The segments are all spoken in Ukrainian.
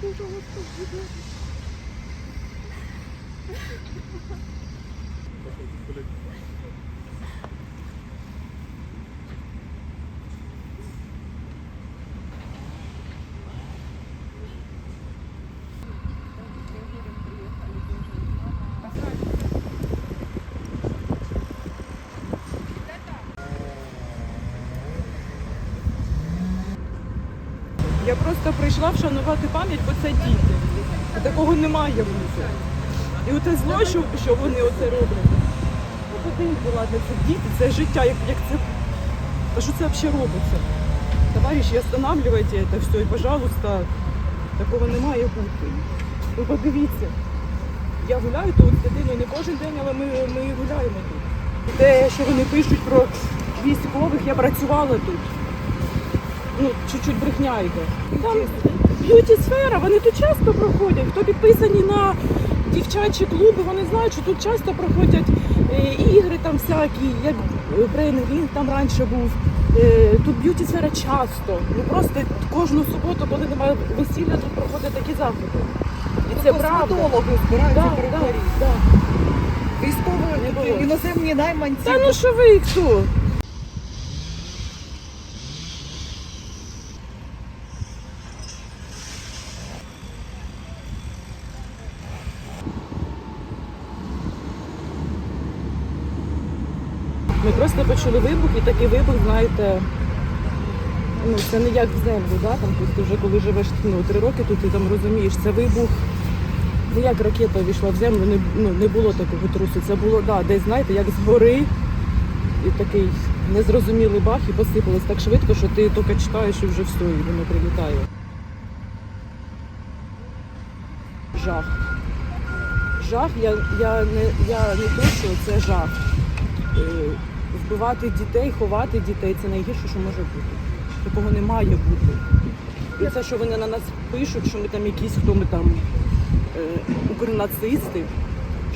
Ну, что, вот так, ребята. Я просто прийшла вшанувати пам'ять, бо це діти. Такого не має бути. І оце зло, що, що вони оце роблять. Ну, ладно, це діти, це життя, як, як це. А що це взагалі робиться? Товариші, останавливайте це все і, пожалуйста, такого не має бути. Ви подивіться. Я гуляю тут з дитиною не кожен день, але ми, ми гуляємо тут. Те, що вони пишуть про військових, я працювала тут. Ну, чуть-чуть брехня йде. Там б'юті сфера, вони тут часто проходять. Хто підписані на дівчачі клуби, вони знають, що тут часто проходять е, ігри там всякі, як Брейн він там раніше був. Е, тут б'юті сфера часто. Ну просто кожну суботу, коли немає весілля, тут проходять такі заходи. І це правда. Косметологи збираються Да, да, да. Військові іноземні найманці. Та ну що ви хто? Ми просто почули вибух і такий вибух, знаєте, ну це не як в землю, да? там ти вже коли живеш ну, три роки тут, ти там розумієш, це вибух. Не як ракета війшла в землю, не, ну, не було такого трусу. Це було, да, десь, знаєте, як згори і такий незрозумілий бах і посипалось так швидко, що ти тільки читаєш і вже все, і воно прилітає. Жах. Жах, я, я, не, я не то, що це жах. Вбивати дітей, ховати дітей це найгірше, що може бути. Такого не має бути. І це, що вони на нас пишуть, що ми там якісь, хто ми там е, укрнацисти.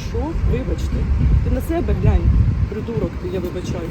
Що? Вибачте. Ти на себе глянь, придурок, ти, я вибачаю.